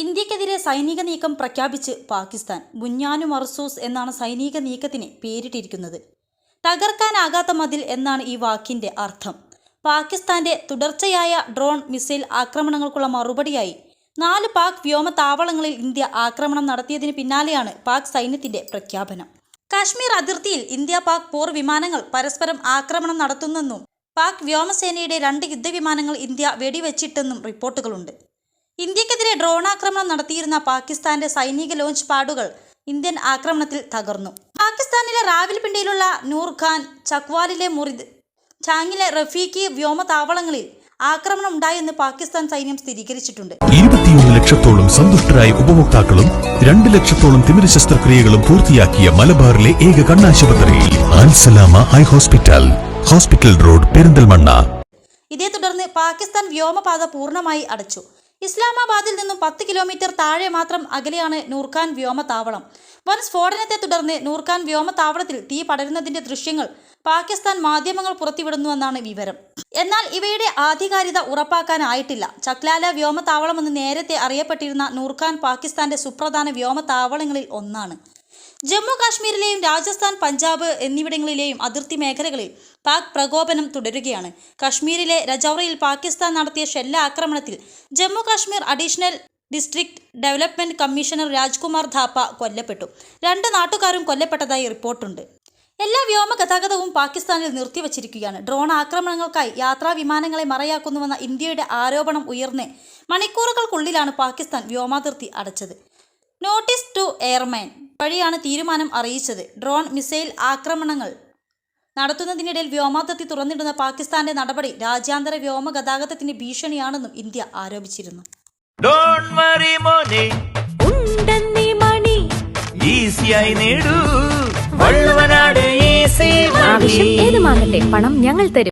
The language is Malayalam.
ഇന്ത്യക്കെതിരെ സൈനിക നീക്കം പ്രഖ്യാപിച്ച് പാകിസ്ഥാൻ ബുഞ്ഞാനു മർസൂസ് എന്നാണ് സൈനിക നീക്കത്തിന് പേരിട്ടിരിക്കുന്നത്. തകർക്കാനാകാത്ത മതിൽ എന്നാണ് ഈ വാക്കിന്റെ അർത്ഥം. പാകിസ്ഥാന്റെ തുടർച്ചയായ ഡ്രോൺ മിസൈൽ ആക്രമണങ്ങൾക്കുള്ള മറുപടിയായി നാല് പാക് വ്യോമതാവളങ്ങളിൽ ഇന്ത്യ ആക്രമണം നടത്തിയതിന് പിന്നാലെയാണ് പാക് സൈന്യത്തിന്റെ പ്രഖ്യാപനം. കാശ്മീർ അതിർത്തിയിൽ ഇന്ത്യ പാക് പോർ വിമാനങ്ങൾ പരസ്പരം ആക്രമണം നടത്തുന്നെന്നും പാക് വ്യോമസേനയുടെ രണ്ട് യുദ്ധവിമാനങ്ങൾ ഇന്ത്യ വെടിവെച്ചിട്ടെന്നും റിപ്പോർട്ടുകളുണ്ട്. ഇന്ത്യക്കെതിരെ ഡ്രോൺ ആക്രമണം നടത്തിയിരുന്ന പാകിസ്ഥാന്റെ സൈനിക ലോഞ്ച് പാഡുകൾ ഇന്ത്യൻ ആക്രമണത്തിൽ തകർന്നു. പാകിസ്ഥാനിലെ റാവിൽപിണ്ടിയിലുള്ള നൂർഖാൻ ചക്വാലിലെ മുറിദ് ചാങ്ങിലെ റഫീഖി വ്യോമതാവളങ്ങളിൽ ആക്രമണം ഉണ്ടായെന്ന് പാകിസ്ഥാൻ സൈന്യം സ്ഥിരീകരിച്ചിട്ടുണ്ട്. ഇരുപത്തിയൊന്ന് ലക്ഷത്തോളം സന്തുഷ്ടരായ ഉപഭോക്താക്കളും രണ്ട് ലക്ഷത്തോളം തിമിര ശസ്ത്രക്രിയകളും പൂർത്തിയാക്കിയ മലബാറിലെ ഏക കണ്ണാശുപത്രി Al Salama eye hospital hospital road Perinthalmanna. ഇതേ തുടർന്ന് പാകിസ്ഥാൻ വ്യോമപാത പൂർണമായി അടച്ചു. ഇസ്ലാമാബാദിൽ നിന്നും പത്ത് കിലോമീറ്റർ താഴെ മാത്രം അകലെയാണ് നൂർഖാൻ വ്യോമതാവളം വൻ സ്ഫോടനത്തെ തുടർന്ന് നൂർഖാൻ വ്യോമതാവളത്തിൽ തീ പടരുന്നതിന്റെ ദൃശ്യങ്ങൾ പാകിസ്ഥാൻ മാധ്യമങ്ങൾ പുറത്തുവിടുന്നുവെന്നാണ് വിവരം. എന്നാൽ ഇവയുടെ ആധികാരികത ഉറപ്പാക്കാനായിട്ടില്ല. ചക്ലാല വ്യോമതാവളമെന്ന് നേരത്തെ അറിയപ്പെട്ടിരുന്ന നൂർഖാൻ പാകിസ്ഥാന്റെ സുപ്രധാന വ്യോമതാവളങ്ങളിൽ ഒന്നാണ്. ജമ്മു കാശ്മീരിലെയും രാജസ്ഥാൻ പഞ്ചാബ് എന്നിവിടങ്ങളിലെയും അതിർത്തി മേഖലകളിൽ പാക് പ്രകോപനം തുടരുകയാണ്. കാശ്മീരിലെ രജൌറയിൽ പാകിസ്ഥാൻ നടത്തിയ ഷെല്ല ആക്രമണത്തിൽ Jammu Kashmir additional district development commissioner Rajkumar Thapa കൊല്ലപ്പെട്ടു. രണ്ട് നാട്ടുകാരും കൊല്ലപ്പെട്ടതായി റിപ്പോർട്ടുണ്ട്. എല്ലാ വ്യോമ ഗതാഗതവും പാകിസ്ഥാനിൽ നിർത്തിവച്ചിരിക്കുകയാണ്. ഡ്രോൺ ആക്രമണങ്ങൾക്കായി യാത്രാ വിമാനങ്ങളെ മറയാക്കുന്നുവെന്ന ഇന്ത്യയുടെ ആരോപണം ഉയർന്ന് മണിക്കൂറുകൾക്കുള്ളിലാണ് പാകിസ്ഥാൻ വ്യോമാതിർത്തി അടച്ചത്. നോട്ടീസ് ടു എയർമാൻ വഴിയാണ് തീരുമാനം അറിയിച്ചത്. ഡ്രോൺ മിസൈൽ ആക്രമണങ്ങൾ നടത്തുന്നതിനിടയിൽ വ്യോമാതിർത്തി തുറന്നിടുന്ന പാകിസ്ഥാന്റെ നടപടി രാജ്യാന്തര വ്യോമ ഗതാഗതത്തിന്റെ ഭീഷണിയാണെന്നും ഇന്ത്യ ആരോപിച്ചിരുന്നു. ഏത് ഏതുമാകട്ടെ പണം ഞങ്ങൾ തരും.